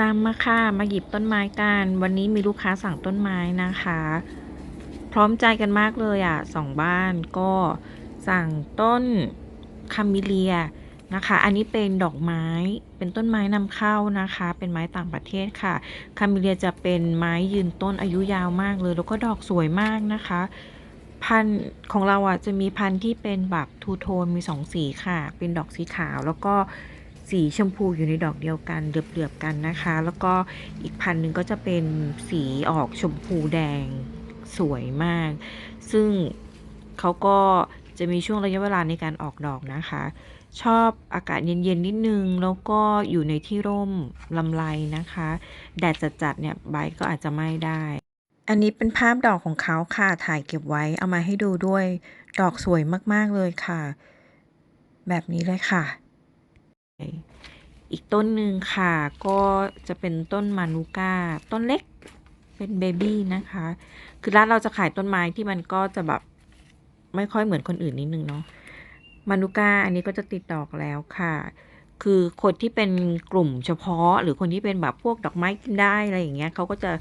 ตามมาค่ะ มาหยิบต้นไม้กัน วันนี้มีลูกค้าสั่งต้นไม้นะคะ พร้อมใจกันมากเลยอะสองบ้านก็สั่งต้นคามิเลียนะคะ อันนี้เป็นดอกไม้ เป็นต้นไม้นำเข้านะคะ เป็นไม้ต่างประเทศค่ะ คามิเลียจะเป็นไม้ยืนต้นอายุยาวมากเลย แล้วก็ดอกสวยมากนะคะ พันของเราอะจะมีพันธุ์ที่เป็นแบบทูโทนมีสองสีค่ะ เป็นดอกสีขาวแล้วก็ สีชมพูอยู่ในดอกเดียวกันเหลือบๆกันนะคะ แล้วก็อีกพันธุ์หนึ่งก็จะเป็นสีออกชมพูแดงสวยมาก ซึ่งเขาก็จะมีช่วงระยะเวลาในการออกดอกนะคะ ชอบอากาศเย็นๆนิดนึง แล้วก็อยู่ในที่ร่มลำไรนะคะ แดดจัดๆเนี่ยใบก็อาจจะไหม้ได้ อันนี้เป็นภาพดอกของเขาค่ะ ถ่ายเก็บไว้เอามาให้ดูด้วย ดอกสวยมากๆเลยค่ะ แบบนี้เลยค่ะ อีกต้นหนึ่งค่ะ ก็จะเป็นต้นมานูก้า ต้นเล็กเป็นเบบี้นะคะ คือร้านเราจะขายต้นไม้ที่มันก็จะแบบไม่ค่อยเหมือนคนอื่นนิดนึงเนาะมานูก้าอันนี้ก็จะติดดอกแล้วค่ะ คือคนที่เป็นกลุ่มเฉพาะ หรือคนที่เป็นแบบพวกดอกไม้กินได้อะไรอย่างเงี้ยเขาก็จะ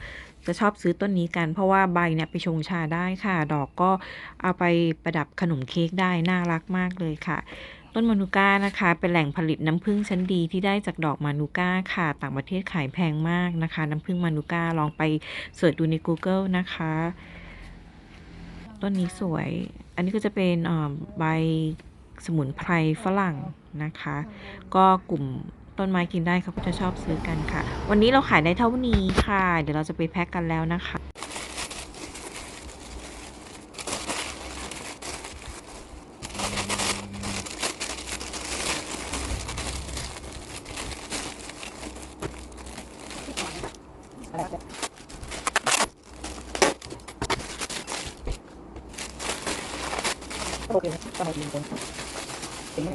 จะชอบซื้อต้นนี้กัน เพราะว่าใบเนี่ยไปชงชาได้ค่ะ ดอกก็เอาไปประดับขนมเค้กได้น่ารักมากเลยค่ะ ต้นมานูก้านะคะ เป็นแหล่งผลิตน้ำผึ้งชั้นดีที่ได้จากดอกมานูก้าค่ะ ต่างประเทศขายแพงมากนะคะ น้ำผึ้งมานูก้าลองไปเสิร์ชดูใน Google นะคะ ต้นนี้สวย อันนี้ก็จะเป็นใบสมุนไพรฝรั่งนะคะ ก็กลุ่มต้นไม้กินได้เขาก็จะชอบซื้อกันค่ะ วันนี้เราขายได้เท่านี้ค่ะ เดี๋ยวเราจะไปแพ็คกันแล้วนะคะ โอเคก็มาดีคนเป็นไง